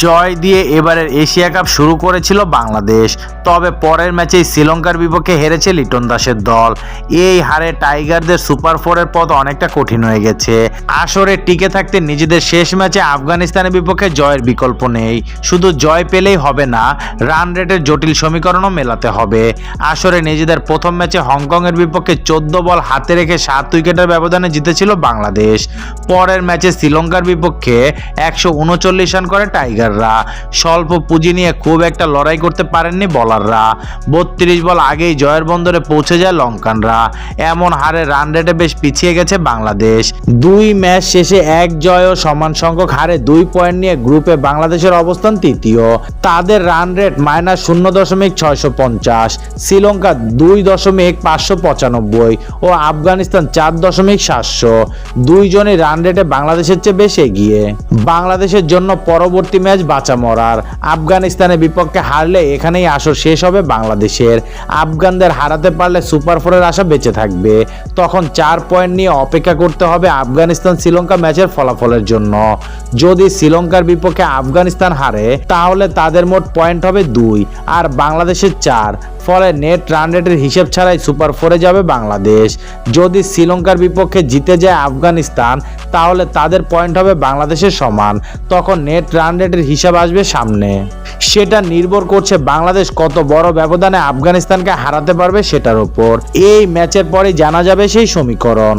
জয় দিয়ে এবারের Asia cup শুরু করেছিল বাংলাদেশ। তবে পরের ম্যাচেই শ্রীলঙ্কার বিপক্ষে হেরেছে লিটন দাসের দল। এই হারে টাইগারদের সুপার ফোরের পথ অনেকটা কঠিন হয়ে গেছে। আসরে টিকে থাকতে নিজেদের শেষ ম্যাচে আফগানিস্তানের বিপক্ষে জয়ের বিকল্প নেই। শুধু জয় পেলেই হবে না, রান রেটের জটিল সমীকরণও মেলাতে হবে। আসরে নিজেদের প্রথম ম্যাচে হংকংয়ের বিপক্ষে চোদ্দ বল হাতে রেখে সাত উইকেটের ব্যবধানে জিতেছিল বাংলাদেশ। পরের ম্যাচে শ্রীলঙ্কার বিপক্ষে একশো উনচল্লিশ রান করে টাইগাররা স্বল্প পুঁজি নিয়ে খুব একটা লড়াই করতে পারেননি বলাররা। বত্রিশ বল আগেই জয়ের বন্দরে পৌঁছে যায় লঙ্কানরা। এমন হারে রান রেটে বেশ পিছিয়ে গেছে বাংলাদেশ। দুই ম্যাচ শেষে এক জয় ও সমান সংখ্যক হারে দুই পয়েন্ট নিয়ে গ্রুপে বাংলাদেশের অবস্থান তৃতীয়। তাদের রান রেট মাইনাস শূন্য দশমিক ছয়শো পঞ্চাশ, শ্রীলঙ্কা দুই দশমিক পাঁচশো পঁচানব্বই ও আফগানিস্তান চার দশমিক সাতশো। দুইজনই রান রেটে বাংলাদেশের চেয়ে বেশ এগিয়ে। বাংলাদেশের জন্য পরবর্তী ম্যাচ বাঁচা মরার। আফগানিস্তানের বিপক্ষে হারলে এখানেই আসর শেষ হবে বাংলাদেশের। আফগানদের হারাতে পারলে সুপার ফোরের আশা বেঁচে থাকবে। তখন চার পয়েন্ট নিয়ে অপেক্ষা করতে হবে আফগানিস্তান শ্রীলঙ্কা ম্যাচের ফলাফলের জন্য। যদি শ্রীলঙ্কার বিপক্ষে আফগানিস্তান হারে, তাহলে তাদের মোট পয়েন্ট হবে দুই, আর বাংলাদেশের চার। ফলে নেট রান রেটের হিসেব ছাড়াই সুপার ফোরে যাবে বাংলাদেশ। যদি শ্রীলঙ্কার বিপক্ষে জিতে যায় আফগানিস্তান, তাহলে তাদের পয়েন্ট হবে বাংলাদেশের সমান। তখন নেট রান রেটের হিসাব আসবে সামনে। সেটা নির্ভর করছে বাংলাদেশ কত বড় ব্যবধানে আফগানিস্তানকে হারাতে পারবে সেটার উপর এই ম্যাচের পরেই জানা যাবে সেই সমীকরণ।